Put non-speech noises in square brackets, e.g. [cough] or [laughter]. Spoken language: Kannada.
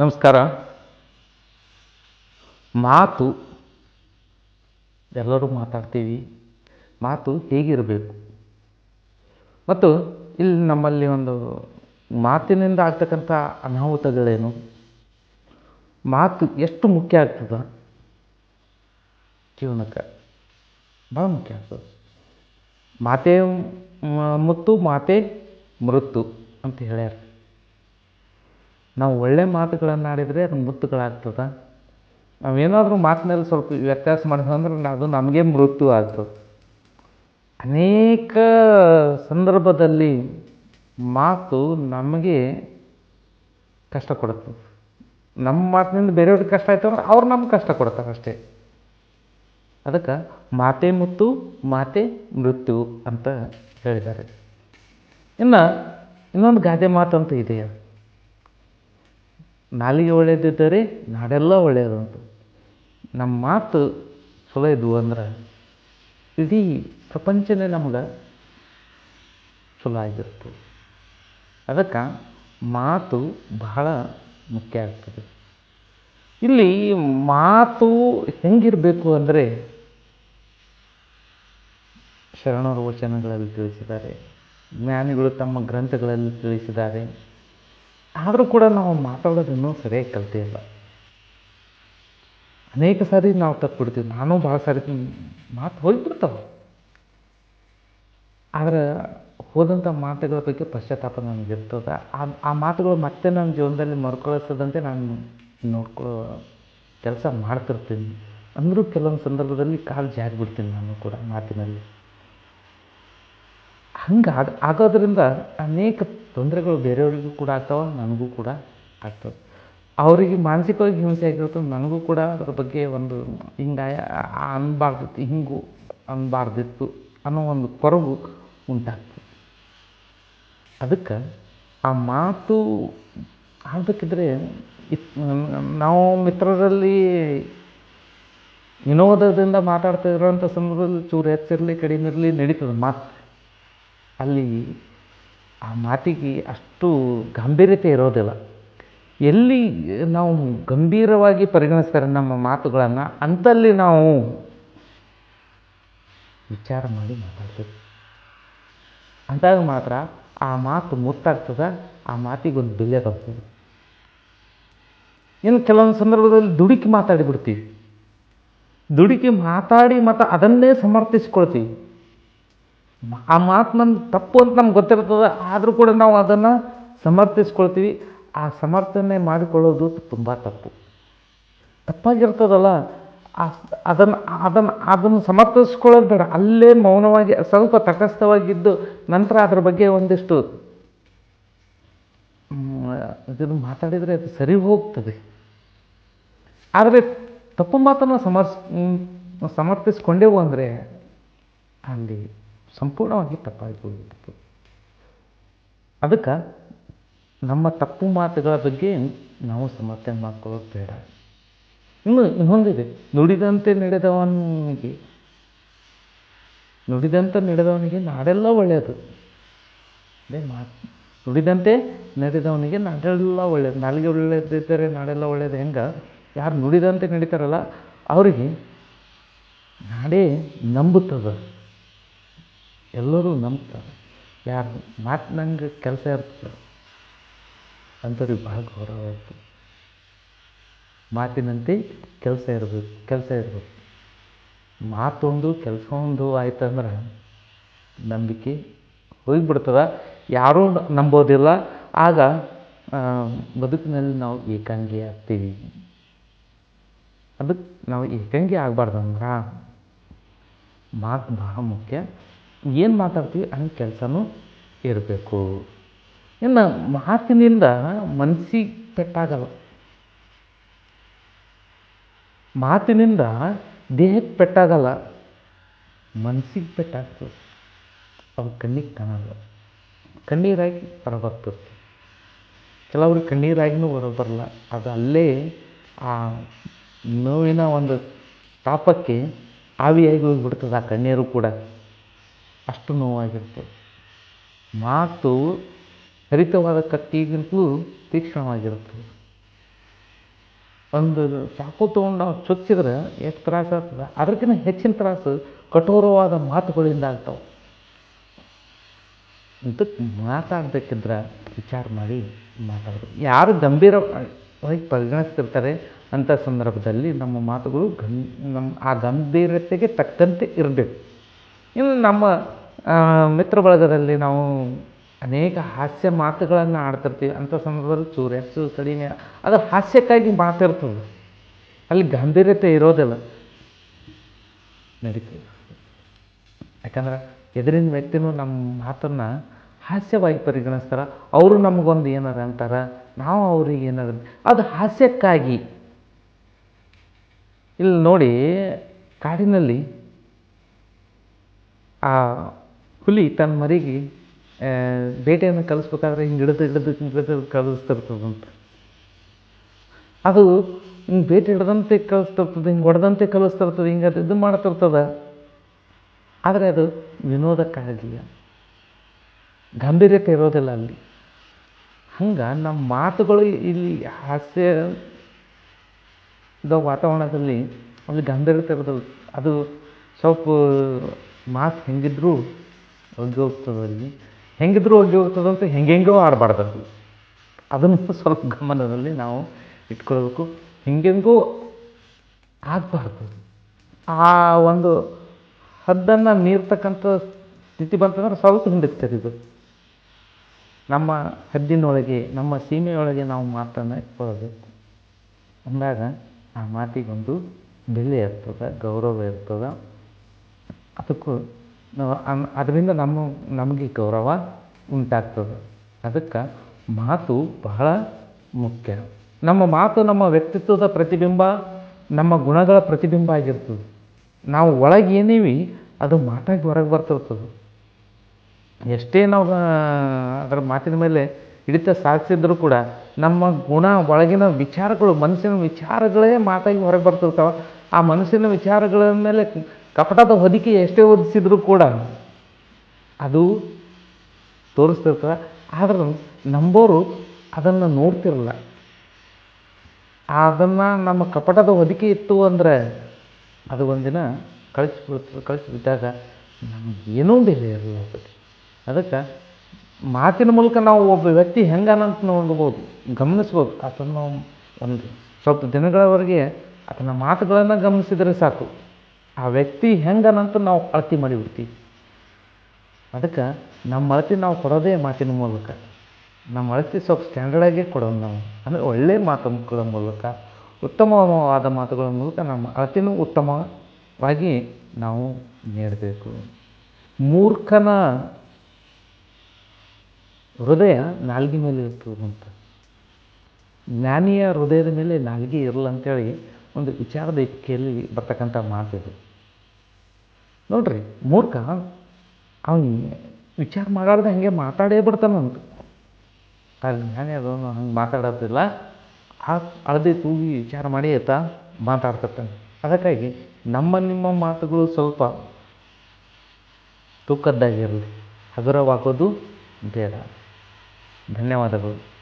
ನಮಸ್ಕಾರ. ಮಾತು, ಎಲ್ಲರೂ ಮಾತಾಡ್ತೀವಿ. ಮಾತು ಹೇಗಿರಬೇಕು? ಮತ್ತು ಇಲ್ಲಿ ನಮ್ಮಲ್ಲಿ ಒಂದು ಮಾತಿನಿಂದ ಆಗ್ತಕ್ಕಂಥ ಅನಾಹುತಗಳೇನು? ಮಾತು ಎಷ್ಟು ಮುಖ್ಯ ಆಗ್ತದೆ? ಜೀವನಕ್ಕೆ ಭಾಳ ಮುಖ್ಯ ಆಗ್ತದೆ. ಮಾತೇ ಮುತ್ತು, ಮಾತೇ ಮೃತ್ತು ಅಂತ ಹೇಳ್ಯಾರ. ನಾವು ಒಳ್ಳೆ ಮಾತುಗಳನ್ನು ಆಡಿದರೆ ಅದು ಮುತ್ತುಗಳಾಗ್ತದೆ? ನಾವೇನಾದರೂ ಮಾತಿನಲ್ಲಿ ಸ್ವಲ್ಪ ವ್ಯತ್ಯಾಸ ಮಾಡಿದ್ರೆ ಅದು ನಮಗೆ ಮೃತ್ಯು ಆಗ್ತದೆ. ಅನೇಕ ಸಂದರ್ಭದಲ್ಲಿ ಮಾತು ನಮಗೆ ಕಷ್ಟ ಕೊಡುತ್ತೆ. ನಮ್ಮ ಮಾತಿನಿಂದ ಬೇರೆಯವ್ರಿಗೆ ಕಷ್ಟ ಆಯ್ತು ಅಂದ್ರೆ ಅವ್ರು ನಮ್ಗೆ ಕಷ್ಟ ಕೊಡ್ತಾರೆ ಅಷ್ಟೇ. ಅದಕ್ಕೆ ಮಾತೆ ಮುತ್ತು, ಮಾತೆ ಮೃತ್ಯು ಅಂತ ಹೇಳಿದ್ದಾರೆ. ಇನ್ನು ಇನ್ನೊಂದು ಗಾದೆ ಮಾತಂತ ಇದೆ ನಾಲಿಗೆ ಒಳ್ಳೆಯದಿದ್ದರೆ ನಾಡೆಲ್ಲ ಒಳ್ಳೆಯದು ನಮ್ಮ ಮಾತು ಚಲೋ ಇದ್ವು ಅಂದ್ರೆ ಇಡೀ ಪ್ರಪಂಚನೇ ನಮ್ಗೆ ಚಲೋ ಆಗಿರ್ತದೆ ಅದಕ್ಕೆ ಮಾತು ಬಹಳ ಮುಖ್ಯ ಆಗ್ತದೆ. ಇಲ್ಲಿ ಮಾತು ಹೆಂಗಿರಬೇಕು ಅಂದರೆ ಶರಣರ ವಚನಗಳಲ್ಲಿ ತಿಳಿಸಿದ್ದಾರೆ, ಜ್ಞಾನಿಗಳು ತಮ್ಮ ಗ್ರಂಥಗಳಲ್ಲಿ ತಿಳಿಸಿದ್ದಾರೆ. ಆದರೂ ಕೂಡ ನಾವು ಮಾತಾಡೋದು ಇನ್ನೂ ಸರಿಯಾಗಿ ಕಲಿತೇ ಇಲ್ಲ. ಅನೇಕ ಸಾರಿ ನಾವು ತಪ್ಪು ಬಿಡ್ತೀವಿ. ನಾನು ಭಾಳ ಸಾರಿ ಮಾತು ಹೋಗ್ಬಿಡ್ತಾವೆ. ಆದರೆ ಹೋದಂಥ ಮಾತುಗಳ ಬಗ್ಗೆ ಪಶ್ಚಾತ್ತಾಪ ನನಗಿರ್ತದೆ ಆ ಆ ಮಾತುಗಳು ಮತ್ತೆ ನನ್ನ ಜೀವನದಲ್ಲಿ ಮರುಕಳಿಸದಂತೆ ನಾನು ನೋಡ್ಕೊಳ್ಳೋ ಕೆಲಸ ಮಾಡ್ತಿರ್ತೀನಿ. ಅಂದರೂ ಕೆಲವೊಂದು ಸಂದರ್ಭದಲ್ಲಿ ಕಾಲು ಜಾರಿಬಿಡ್ತೀನಿ ನಾನು ಕೂಡ ಮಾತಿನಲ್ಲಿ. ಹಂಗೆ ಆಗ, ಆಗೋದ್ರಿಂದ ಅನೇಕ ತೊಂದರೆಗಳು ಬೇರೆಯವ್ರಿಗೂ ಕೂಡ ಆಗ್ತಾವೆ, ನನಗೂ ಕೂಡ ಆಗ್ತವೆ. ಅವರಿಗೆ ಮಾನಸಿಕವಾಗಿ ಹಿಂಸೆ ಆಗಿರುತ್ತೆ, ನನಗೂ ಕೂಡ ಅದ್ರ ಬಗ್ಗೆ ಒಂದು ಹಿಂಗಾಯ ಅನ್ಬಾರ್ದಿತ್ತು, ಹಿಂಗು ಅನ್ಬಾರ್ದಿತ್ತು ಅನ್ನೋ ಒಂದು ಕೊರಗು ಉಂಟಾಗ್ತದೆ. ಅದಕ್ಕೆ ಆ ಮಾತು ಆಡಬೇಕಿದ್ರೆ ನಾವು ಮಿತ್ರರಲ್ಲಿ ವಿನೋದದಿಂದ ಮಾತಾಡ್ತಾ ಇರೋವಂಥ ಸಂದರ್ಭದಲ್ಲಿ ಚೂರು ಹೆಚ್ಚಿರಲಿ ಕಡಿಮೆ ಇರಲಿ ನಡೀತದೆ ಮಾತು. ಅಲ್ಲಿ ಆ ಮಾತಿಗೆ ಅಷ್ಟು ಗಾಂಭೀರ್ಯತೆ ಇರೋದಿಲ್ಲ. ಎಲ್ಲಿ ನಾವು ಗಂಭೀರವಾಗಿ ಪರಿಗಣಿಸ್ತಾರೆ ನಮ್ಮ ಮಾತುಗಳನ್ನು ಅಂತಲ್ಲಿ ನಾವು ವಿಚಾರ ಮಾಡಿ ಮಾತಾಡ್ತೀವಿ. ಅಂದಾಗ ಮಾತ್ರ ಆ ಮಾತು ಮುತ್ತಾಗ್ತದೆ, ಆ ಮಾತಿಗೊಂದು ಬೆಲೆ ಬರ್ತದೆ ಇನ್ನು ಕೆಲವೊಂದು ಸಂದರ್ಭದಲ್ಲಿ ದುಡುಕಿ ಮಾತಾಡಿಬಿಡ್ತೀವಿ ದುಡುಕಿ ಮಾತಾಡಿ ಮತ್ತು ಅದನ್ನೇ ಸಮರ್ಥಿಸ್ಕೊಳ್ತೀವಿ. ಆ ಮಾತು ನಮ್ಮ ತಪ್ಪು ಅಂತ ನಮ್ಗೆ ಗೊತ್ತಿರ್ತದೆ, ಆದರೂ ಕೂಡ ನಾವು ಅದನ್ನು ಸಮರ್ಥಿಸ್ಕೊಳ್ತೀವಿ. ಆ ಸಮರ್ಥನೆ ಮಾಡಿಕೊಳ್ಳೋದು ತುಂಬ ತಪ್ಪು. ತಪ್ಪಾಗಿರ್ತದಲ್ಲ ಅದನ್ನು ಅದನ್ನು ಅದನ್ನು ಸಮರ್ಥಿಸ್ಕೊಳ್ಳೋದು ಬೇಡ. ಅಲ್ಲೇ ಮೌನವಾಗಿ, ಸ್ವಲ್ಪ ತಟಸ್ಥವಾಗಿದ್ದು ನಂತರ ಅದ್ರ ಬಗ್ಗೆ ಒಂದಿಷ್ಟು ಇದನ್ನು ಮಾತಾಡಿದರೆ ಅದು ಸರಿ ಹೋಗ್ತದೆ. ಆದರೆ ತಪ್ಪು ಮಾತನ್ನು ಸಮರ್ಸ್ ಸಮರ್ಥಿಸ್ಕೊಂಡೆವು ಅಂದರೆ ಅಲ್ಲಿ ಸಂಪೂರ್ಣವಾಗಿ ತಪ್ಪಾಗಿ ಹೋಗಿತ್ತು ಅದಕ್ಕೆ ನಮ್ಮ ತಪ್ಪು ಮಾತುಗಳ ಬಗ್ಗೆ ನಾವು ಸಮರ್ಥನೆ ಮಾಡ್ಕೊಳ್ಳೋದು ಬೇಡ. ಇನ್ನು ಇನ್ನೊಂದಿದೆ. ನುಡಿದಂತೆ ನಡೆದವನಿಗೆ ನುಡಿದಂತೆ ನಡೆದವನಿಗೆ ನಾಡೆಲ್ಲ ಒಳ್ಳೆಯದು. ಅದೇ ಮಾತು ನುಡಿದಂತೆ ನಡೆದವನಿಗೆ ನಾಡೆಲ್ಲ ಒಳ್ಳೆಯದು. ನಾಲಿಗೆ ಒಳ್ಳೆಯದಿದ್ದರೆ ನಾಡೆಲ್ಲ ಒಳ್ಳೆಯದು. ಹೆಂಗೆ? ಯಾರು ನುಡಿದಂತೆ ನಡೀತಾರಲ್ಲ, ಅವರಿಗೆ ನಾಡೇ ನಂಬುತ್ತದೆ. ಎಲ್ಲರೂ ನಂಬ್ತಾರೆ. ಯಾರು ಮಾತಿನಂಗೆ ಕೆಲಸ ಇರ್ತದೆ. ಅಂಥವ್ರಿಗೆ ಭಾಳ ಗೌರವ ಇರ್ತದೆ. ಮಾತಿನಂತೆ ಕೆಲಸ ಇರಬೇಕು ಕೆಲಸ ಇರಬೇಕು. ಮಾತೊಂದು ಕೆಲಸ ಒಂದು ಆಯ್ತಂದ್ರೆ ನಂಬಿಕೆ ಹೋಗಿಬಿಡ್ತದೆ. ಯಾರೂ ನಂಬೋದಿಲ್ಲ. ಆಗ ಬದುಕಿನಲ್ಲಿ ನಾವು ಏಕಾಂಗಿ ಆಗ್ತೀವಿ. ಅದಕ್ಕೆ ನಾವು ಏಕಾಂಗಿ ಆಗಬಾರ್ದಂದ್ರೆ ಮಾತು ಬಹಳ ಮುಖ್ಯ. ಏನು ಮಾತಾಡ್ತೀವಿ ಹಂಗೆ ಕೆಲಸನೂ ಇರಬೇಕು. ಇನ್ನು ಮಾತಿನಿಂದ ಮನಸ್ಸಿಗೆ ಪೆಟ್ಟಾಗಲ್ಲ. ಮಾತಿನಿಂದ ದೇಹಕ್ಕೆ ಪೆಟ್ಟಾಗಲ್ಲ ಮನಸ್ಸಿಗೆ ಪೆಟ್ಟಾಗ್ತದೆ. ಅವ್ರ ಕಣ್ಣಿಗೆ ಕಾಣಲ್ಲ. ಕಣ್ಣೀರಾಗಿ ಹೊರಬರ್ತದೆ ಕೆಲವ್ರಿಗೆ ಕಣ್ಣೀರಾಗಿನೂ ಹೊರಬರಲ್ಲ. ಅದು ಅಲ್ಲೇ ಆ ನೋವಿನ ಒಂದು ತಾಪಕ್ಕೆ ಆವಿಯಾಗಿ ಹೋಗಿಬಿಡ್ತದೆ ಆ ಕಣ್ಣೀರು ಕೂಡ. ಅಷ್ಟು ನೋವಾಗಿರ್ತದೆ. ಮಾತು ಹರಿತವಾದ ಕತ್ತಿಗಿಂತಲೂ ತೀಕ್ಷ್ಣವಾಗಿರುತ್ತದೆ. ಒಂದು ಚಾಕು ತೊಗೊಂಡು ನಾವು ಚುಚ್ಚಿದ್ರೆ ಎಷ್ಟು ತ್ರಾಸ ಆಗ್ತದೆ? ಅದಕ್ಕಿಂತ ಹೆಚ್ಚಿನ ತ್ರಾಸು ಕಠೋರವಾದ ಮಾತುಗಳಿಂದ ಆಗ್ತಾವೆ. ಇದಕ್ಕೆ ಮಾತಾಡಬೇಕಿದ್ರೆ ವಿಚಾರ ಮಾಡಿ ಮಾತಾಡೋದು. ಯಾರು ಗಂಭೀರವಾಗಿ ಪರಿಗಣಿಸ್ತಿರ್ತಾರೆ ಅಂಥ ಸಂದರ್ಭದಲ್ಲಿ ನಮ್ಮ ಮಾತುಗಳು ಗಂ ನಮ್ಮ ಆ ಗಂಭೀರತೆಗೆ ತಕ್ಕಂತೆ ಇರಬೇಕು. ಇನ್ನು ನಮ್ಮ ಮಿತ್ರ ಬಳಗದಲ್ಲಿ ನಾವು ಅನೇಕ ಹಾಸ್ಯ ಮಾತುಗಳನ್ನು ಆಡ್ತಿರ್ತೀವಿ. ಅಂಥ ಸಂದರ್ಭದಲ್ಲಿ ಚೂರು ಹೆಚ್ಚು ಕಡಿಮೆ, ಅದು ಹಾಸ್ಯಕ್ಕಾಗಿ ಮಾತಿರ್ತದೆ ಅಲ್ಲಿ ಗಂಭೀರತೆ ಇರೋದಿಲ್ಲ. ನಡೀತದೆ. ಯಾಕಂದ್ರೆ ಎದುರಿನ ವ್ಯಕ್ತಿನೂ ನಮ್ಮ ಮಾತನ್ನು ಹಾಸ್ಯವಾಗಿ ಪರಿಗಣಿಸ್ತಾರೆ. ಅವರು ನಮಗೊಂದು ಏನಾರ ಅಂತಾರೆ, ನಾವು ಅವ್ರಿಗೆ ಏನಾರ ಅದು ಹಾಸ್ಯಕ್ಕಾಗಿ. ಇಲ್ಲಿ ನೋಡಿ, ಕಾಡಿನಲ್ಲಿ ಆ ಹುಲಿ ತನ್ನ ಮರಿಗೆ ಬೇಟೆಯನ್ನು ಕಲಿಸ್ಬೇಕಾದ್ರೆ ಹಿಂಗೆ ಹಿಡಿದು ಹಿಡಿದು ಹಿಡಿದು ಕಲಿಸ್ತಿರ್ತದಂತೆ. ಅದು ಹಿಂಗೆ ಬೇಟೆ ಹಿಡ್ದಂತೆ ಕಲಿಸ್ತಿರ್ತದೆ, ಹಿಂಗೆ ಹೊಡೆದಂತೆ ಕಲಿಸ್ತಿರ್ತದೆ, ಹಿಂಗೆ ಅದು ಇದು ಮಾಡ್ತಿರ್ತದೆ. ಆದರೆ ಅದು ವಿನೋದಕ್ಕಾಗಲಿಲ್ಲ. ಗಾಂಭೀರ್ಯತೆ ಇರೋದಿಲ್ಲ ಅಲ್ಲಿ. ಹಂಗೆ ನಮ್ಮ ಮಾತುಗಳು ಇಲ್ಲಿ ಹಾಸ್ಯದ ವಾತಾವರಣದಲ್ಲಿ ಅಲ್ಲಿ ಗಂಭೀರತೆ ಇರೋದಿಲ್ಲ. ಅದು ಸ್ವಲ್ಪ ಮಾತು ಹೆಂಗಿದ್ರೂ ಒಗ್ಗಿ ಹೋಗ್ತದೆ ಹೆಂಗಿದ್ರು ಒಗ್ಗಿ ಹೋಗ್ತದೆ ಅಂತ ಹೆಂಗೆಂಗೋ ಆಡಬಾರ್ದು ಅದು. ಅದನ್ನು [laughs] ಸ್ವಲ್ಪ ಗಮನದಲ್ಲಿ ನಾವು ಇಟ್ಕೊಳ್ಬೇಕು. ಹೆಂಗೆಂಗೋ ಆಗಬಾರ್ದು. ಆ ಒಂದು ಹದ್ದನ್ನು ಮೀರ್ತಕ್ಕಂಥ ಸ್ಥಿತಿ ಬಂತಂದ್ರೆ ಸ್ವಲ್ಪ ಹಿಂದಕ್ಕೆ ಇದು ನಮ್ಮ ಹದ್ದಿನೊಳಗೆ, ನಮ್ಮ ಸೀಮೆಯೊಳಗೆ ನಾವು ಮಾತನ್ನು ಇಟ್ಕೊಳ್ಬೇಕು. ಅಂದಾಗ ಆ ಮಾತಿಗೊಂದು ಬೆಲೆ ಇರ್ತದೆ, ಗೌರವ ಇರ್ತದೆ. ಅದಕ್ಕೂ ಅದರಿಂದ ನಮ್ಮ, ನಮಗೆ ಗೌರವ ಉಂಟಾಗ್ತದೆ. ಅದಕ್ಕೆ ಮಾತು ಬಹಳ ಮುಖ್ಯ. ನಮ್ಮ ಮಾತು ನಮ್ಮ ವ್ಯಕ್ತಿತ್ವದ ಪ್ರತಿಬಿಂಬ, ನಮ್ಮ ಗುಣಗಳ ಪ್ರತಿಬಿಂಬ ಆಗಿರ್ತದೆ. ನಾವು ಒಳಗೆ ಅದು ಮಾತಾಗಿ ಹೊರಗೆ ಬರ್ತಿರ್ತದೆ ಎಷ್ಟೇ ನಾವು ಅದರ ಮಾತಿನ ಮೇಲೆ ಹಿಡಿತ ಸಾಧಿಸಿದ್ರು ಕೂಡ ನಮ್ಮ ಗುಣ ಒಳಗಿನ ವಿಚಾರಗಳು, ಮನಸ್ಸಿನ ವಿಚಾರಗಳೇ ಮಾತಾಗಿ ಹೊರಗೆ ಬರ್ತಿರ್ತಾವೆ ಆ ಮನಸ್ಸಿನ ವಿಚಾರಗಳ ಮೇಲೆ ಕಪಟದ ಹೊದಿಕೆ ಎಷ್ಟೇ ಹೊದಿಸಿದ್ರು ಕೂಡ ಅದು ತೋರಿಸ್ತಿರ್ತದೆ. ಆದ್ರೆ ನಂಬೋರು ಅದನ್ನು ನೋಡ್ತಿರಲ್ಲ. ಅದನ್ನು ನಮ್ಮ ಕಪಟದ ಹೊದಿಕೆ ಇತ್ತು ಅಂದರೆ ಅದು ಒಂದಿನ ಕಳಿಸ್ಬಿಡ್ತದೆ, ಕಳಿಸ್ಬಿಟ್ಟಾಗ ನಮ್ಗೆ ಏನೂ ಬೆಲೆ ಇರಲ್ಲ ಅದಕ್ಕೆ ಮಾತಿನ ಮೂಲಕ ನಾವು ಒಬ್ಬ ವ್ಯಕ್ತಿ ಹೆಂಗನಂತ ನೋಡ್ಬೋದು, ಗಮನಿಸ್ಬೋದು. ಅದನ್ನು ಒಂದು ಸ್ವಲ್ಪ ದಿನಗಳವರೆಗೆ ಅದನ್ನು ಮಾತುಗಳನ್ನು ಗಮನಿಸಿದರೆ ಸಾಕು. ಆ ವ್ಯಕ್ತಿ ಹೆಂಗನಂತ ನಾವು ಅಳತೆ ಮಾಡಿಬಿಡ್ತೀವಿ ಅದಕ್ಕೆ ನಮ್ಮ ಅಳತಿ ನಾವು ಕೊಡೋದೇ ಮಾತಿನ ಮೂಲಕ, ನಮ್ಮ ಅಳತಿ ಸ್ವಲ್ಪ ಸ್ಟ್ಯಾಂಡರ್ಡಾಗೇ ಕೊಡೋದು ನಾವು. ಅಂದರೆ ಒಳ್ಳೆಯ ಮಾತುಗಳ ಮೂಲಕ, ಉತ್ತಮವಾದ ಮಾತುಗಳ ಮೂಲಕ ನಮ್ಮ ಅಳತಿನೂ ಉತ್ತಮವಾಗಿ ನಾವು ನೀಡಬೇಕು. ಮೂರ್ಖನ ಹೃದಯ ನಾಲ್ಗೆ ಮೇಲೆ ಅಂತ. ಜ್ಞಾನಿಯ ಹೃದಯದ ಮೇಲೆ ನಾಲ್ಗೆ ಇರಲ್ಲ ಅಂತೇಳಿ ಒಂದು ವಿಚಾರದ ಇಕ್ಕೆಯಲ್ಲಿ ಬರ್ತಕ್ಕಂಥ ಮಾತಿದೆ ನೋಡ್ರಿ, ಮೂರ್ಖ, ಅವನು ವಿಚಾರ ಮಾಡಾರ್ದೆ ಹಂಗೆ ಮಾತಾಡೇ ಬಿಡ್ತಾನಂತ ಅಲ್ಲಿ ಜ್ಞಾನಿ ಅದನ್ನು ಹಂಗೆ ಮಾತಾಡೋದಿಲ್ಲ. ಆ ಅಳದೆ ತೂಗಿ ವಿಚಾರ ಮಾಡಿ ಆತ ಮಾತಾಡ್ತಿರ್ತಾನೆ ಅದಕ್ಕಾಗಿ ನಮ್ಮ ನಿಮ್ಮ ಮಾತುಗಳು ಸ್ವಲ್ಪ ತೂಕದ್ದಾಗಿರಲಿ. ಹಗುರವಾಗೋದು ಬೇಡ. ಧನ್ಯವಾದಗಳು.